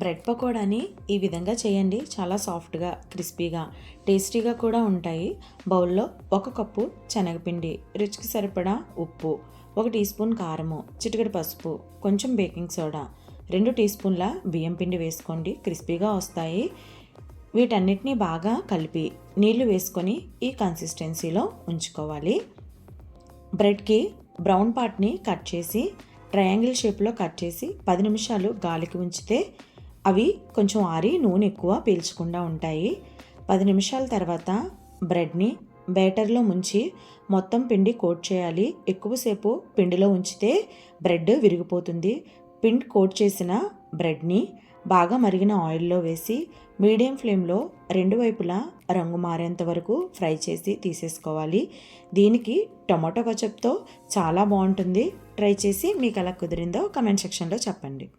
Bread పకోడాని ఈ విధంగా చేయండి. చాలా సాఫ్ట్గా క్రిస్పీగా టేస్టీగా కూడా ఉంటాయి. బౌల్లో ఒక కప్పు శనగపిండి రుచికి సరిపడా ఉప్పు ఒక టీ స్పూన్ కారము చిటికెడు పసుపు కొంచెం బేకింగ్ సోడా రెండు టీ స్పూన్ల బియ్యం పిండి వేసుకోండి. క్రిస్పీగా వస్తాయి. వీటన్నిటిని బాగా కలిపి నీళ్ళు వేసుకొని ఈ కన్సిస్టెన్సీలో ఉంచుకోవాలి. బ్రెడ్కి బ్రౌన్ పార్ట్ని కట్ చేసి ట్రయాంగిల్ షేప్లో కట్ చేసి పది నిమిషాలు గాలికి ఉంచితే అవి కొంచెం ఆరి నూనె ఎక్కువ పీల్చకుండా ఉంటాయి. పది నిమిషాల తర్వాత బ్రెడ్ని బేటర్లో ముంచి మొత్తం పిండి కోట్ చేయాలి. ఎక్కువసేపు పిండిలో ఉంచితే బ్రెడ్ విరిగిపోతుంది. పిండి కోట్ చేసిన బ్రెడ్ని బాగా మరిగిన ఆయిల్లో వేసి మీడియం ఫ్లేమ్లో రెండు వైపులా రంగు మారేంత వరకు ఫ్రై చేసి తీసేసుకోవాలి. దీనికి టొమాటో కచప్తో చాలా బాగుంటుంది. ట్రై చేసి మీకు ఎలా కుదిరిందో కమెంట్ సెక్షన్లో చెప్పండి.